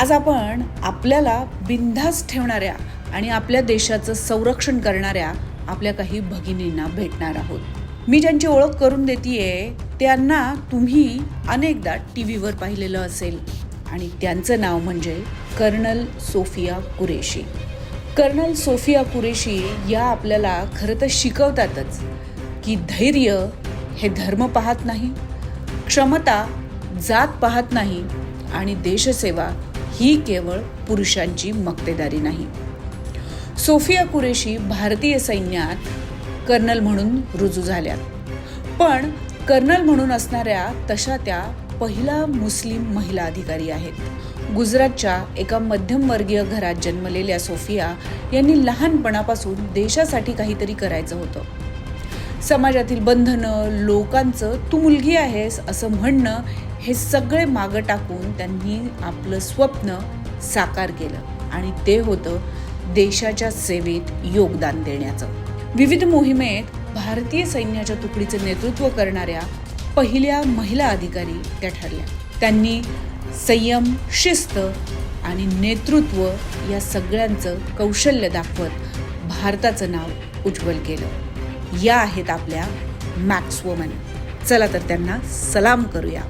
आज आपण आपल्याला बिनधास्त ठेवणाऱ्या आणि आपल्या देशाचं संरक्षण करणाऱ्या आपल्या काही भगिनींना भेटणार आहोत. मी ज्यांची ओळख करून देते त्यांना तुम्ही अनेकदा टी व्हीवर पाहिलेलं असेल. आणि त्यांचं नाव म्हणजे colonel Sofia Qureshi. Colonel Sofia Qureshi या आपल्याला खरं तर शिकवतातच की धैर्य हे धर्म पाहत नाही क्षमता जात पाहत नाही आणि देशसेवा ही केवळ पुरुषांची मक्तेदारी नाही. सोफिया कुरेशी भारतीय सैन्यात कर्नल म्हणून रुजू झाल्या. पण कर्नल म्हणून असणाऱ्या तशा त्या पहिला मुस्लिम महिला अधिकारी आहेत. गुजरातच्या एका मध्यमवर्गीय घरात जन्मलेल्या सोफिया यांनी लहानपणापासून देशासाठी काहीतरी करायचं होतं. समाजातील बंधनं लोकांचं तू मुलगी आहेस असं म्हणणं हे सगळे मागं टाकून त्यांनी आपलं स्वप्न साकार केलं. आणि ते होतं देशाच्या सेवेत योगदान देण्याचं. विविध मोहिमेत भारतीय सैन्याच्या तुकडीचं नेतृत्व करणाऱ्या पहिल्या महिला अधिकारी त्या ठरल्या. त्यांनी संयम शिस्त आणि नेतृत्व या सगळ्यांचं कौशल्य दाखवत भारताचं नाव उज्ज्वल केलं. या आहेत आपल्या मॅक्स वुमन चला तर त्यांना सलाम करूया.